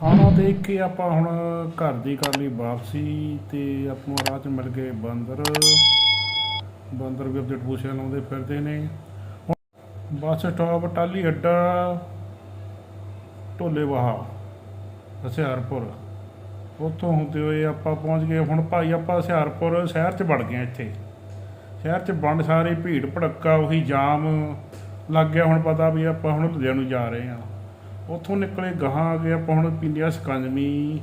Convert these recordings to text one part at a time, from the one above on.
ਥਾਣਾ ਦੇਖ ਕੇ ਆਪਾਂ ਹੁਣ ਘਰ ਦੀ ਕਰ ਲਈ ਵਾਪਸੀ ਤੇ ਆਪਾਂ ਰਾਹ 'ਚ ਮਿਲ ਗਏ ਬਾਂਦਰ। ਬਾਂਦਰ ਵੀ ਆਪਣੇ ਟਪੂਸੇ ਲਾਉਂਦੇ ਫਿਰਦੇ ਨੇ। ਹੁਣ ਬੱਸ ਸਟਾਪ ਟਾਲੀ ਅੱਡਾ, ਢੋਲੇਵਾਹਾ, ਹੁਸ਼ਿਆਰਪੁਰ। ਉੱਥੋਂ ਹੁੰਦੇ ਹੋਏ ਆਪਾਂ ਪਹੁੰਚ ਗਏ। ਹੁਣ ਭਾਈ ਆਪਾਂ ਹੁਸ਼ਿਆਰਪੁਰ ਸ਼ਹਿਰ 'ਚ ਵੜ ਗਏ ਇੱਥੇ। ਸ਼ਹਿਰ 'ਚ ਵੰਡ ਸਾਰੇ ਭੀੜ ਭੜੱਕਾ, ਉਹੀ ਜਾਮ ਲੱਗ ਗਿਆ। ਹੁਣ ਪਤਾ ਵੀ ਆਪਾਂ ਹੁਣ ਲੁਧਿਆਣੇ ਨੂੰ ਜਾ ਰਹੇ ਹਾਂ। ਉੱਥੋਂ ਨਿਕਲੇ ਗਾਹਾਂ ਆ ਗਏ ਆਪਾਂ ਹੁਣ ਪੀਂਦੇ ਆ ਸਕੰਜਵੀ।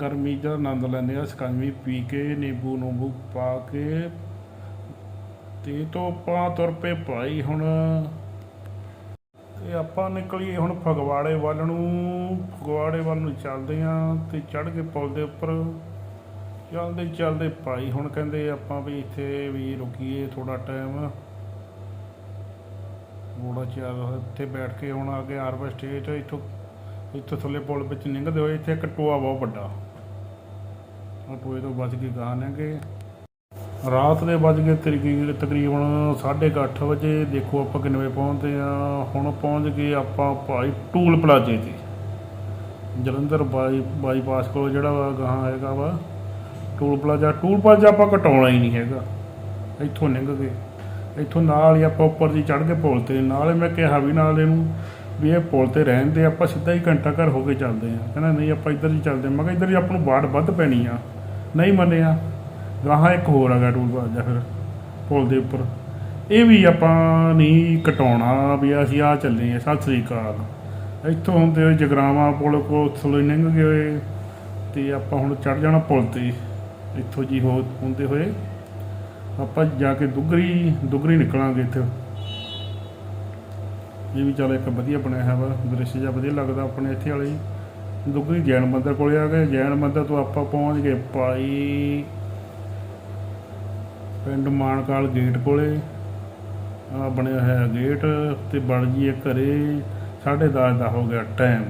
ਗਰਮੀ ਦਾ ਆਨੰਦ ਲੈਂਦੇ ਆ ਸਕੰਜਮੀ ਪੀ ਕੇ, ਨਿੰਬੂ ਨੂੰਬੂ ਪਾ ਕੇ। ਤੇ ਤੋਂ ਆਪਾਂ ਤੁਰ ਪਏ ਭਾਈ ਹੁਣ। ਤੇ ਆਪਾਂ ਨਿਕਲੀਏ ਹੁਣ ਫਗਵਾੜੇ ਵੱਲ ਨੂੰ। ਫਗਵਾੜੇ ਵੱਲ ਨੂੰ ਚੱਲਦੇ ਆ ਤੇ ਚੜ ਕੇ ਪੁਲ ਦੇ ਉੱਪਰ। ਚੱਲਦੇ ਚੱਲਦੇ ਭਾਈ ਹੁਣ ਕਹਿੰਦੇ ਆਪਾਂ ਵੀ ਇੱਥੇ ਵੀ ਰੁਕੀਏ ਥੋੜਾ ਟਾਈਮ ਮੋੜਾ ਚੱਲ ਇੱਥੇ ਬੈਠ ਕੇ ਹੁਣ ਆ ਕੇ ਆਰਬਰ ਸਟੇਟ ਇੱਥੋਂ ਇੱਥੋਂ ਥੱਲੇ ਪੁਲ ਵਿੱਚ ਲੰਘਦੇ ਹੋਏ ਇੱਥੇ ਇੱਕ ਟੋਆ ਬਹੁਤ ਵੱਡਾ। ਉਹ ਟੋਏ ਤੋਂ ਬਚ ਕੇ ਗਾਹ ਲੰਘੇ। ਰਾਤ ਦੇ ਵੱਜ ਗਏ ਤਕਰੀਬਨ ਤਕਰੀਬਨ 8:30 ਵਜੇ, ਦੇਖੋ ਆਪਾਂ ਕਿੰਨੇ ਵਜੇ ਪਹੁੰਚਦੇ ਆ ਹੁਣ ਪਹੁੰਚ ਗਏ ਆਪਾਂ ਭਾਈ ਟੂਲ ਪਲਾਜ਼ੇ ਤੇ। ਜਲੰਧਰ ਬਾਈ, ਬਾਈਪਾਸ ਕੋਲ ਜਿਹੜਾ ਵਾ ਗਾਹਾਂ ਹੈਗਾ ਵਾ, ਟੂਲ ਪਲਾਜ਼ਾ। ਟੂਲ ਪਲਾਜ਼ਾ ਆਪਾਂ ਘਟਾਉਣਾ ਹੀ ਨਹੀਂ ਹੈਗਾ। ਇੱਥੋਂ ਲੰਘ ਗਏ। ਇੱਥੋਂ ਨਾਲ ਹੀ ਆਪਾਂ ਉੱਪਰ ਦੀ ਚੜ੍ਹ ਕੇ ਪੁਲ ਤੇ। ਨਾਲੇ ਮੈਂ ਕਿਹਾ ਵੀ ਨਾਲ ਇਹਨੂੰ ਵੀ ਇਹ ਪੁਲ ਤੇ ਰਹਿਣ ਦੇ, ਆਪਾਂ ਸਿੱਧਾ ਹੀ ਘੰਟਾ ਘਰ ਹੋ ਕੇ ਚੱਲਦੇ ਆ ਕਹਿੰਦਾ ਨਹੀਂ, ਆਪਾਂ ਇੱਧਰ ਹੀ ਚੱਲਦੇ ਹਾਂ। ਮੈਂ ਕਿਹਾ ਇੱਧਰ ਹੀ ਆਪਾਂ ਨੂੰ ਬਾੜ ਵੱਧ ਪੈਣੀ ਆ। ਨਹੀਂ ਮੰਨਿਆ। ਗਾਹਾਂ ਇੱਕ ਹੋਰ ਹੈਗਾ ਟੂਲ ਪਲਾਜ਼ਾ ਫਿਰ ਪੁਲ ਦੇ ਉੱਪਰ। ਇਹ ਵੀ ਆਪਾਂ ਨਹੀਂ ਕਟਾਉਣਾ ਵੀ ਅਸੀਂ ਆ ਚੱਲੇ ਆ ਸਤਿ ਸ੍ਰੀ ਅਕਾਲ। ਇੱਥੋਂ ਹੁੰਦੇ ਹੋਏ ਜਗਰਾਵਾਂ ਪੁਲ ਕੋਲ ਥਲੋਈ ਲੰਘ ਗਏ ਹੋਏ ਤੇ ਆਪਾਂ ਹੁਣ ਚੜ ਜਾਣਾ ਪੁਲ ਤੇ। ਇੱਥੋਂ ਜੀ ਹੋ ਹੁੰਦੇ ਹੋਏ ਆਪਾਂ ਜਾ ਕੇ ਦੁਗਰੀ ਦੁਗਰੀ ਨਿਕਲਾਂਗੇ ਇੱਥੇ। ਇਹ ਵੀ ਚੱਲ ਇੱਕ ਵਧੀਆ ਬਣਿਆ ਹੈ ਵਾ, ਦ੍ਰਿਸ਼ ਜਿਹਾ ਵਧੀਆ ਲੱਗਦਾ ਆਪਣੇ ਇੱਥੇ ਵਾਲੇ ਹੀ। ਦੁਗਰੀ ਜੈਨ ਮੰਦਰ ਕੋਲੇ ਆ ਗਏ। ਜੈਨ ਮੰਦਰ ਤੋਂ ਆਪਾਂ ਪਹੁੰਚ ਗਏ ਭਾਈ ਪਿੰਡ ਮਾਨਕਾਲ ਗੇਟ ਕੋਲੇ। ਆ ਬਣਿਆ ਹੋਇਆ ਗੇਟ ਤੇ ਬਣ ਜੀ ਘਰੇ। 10:30 ਦਾ ਹੋ ਗਿਆ ਟਾਈਮ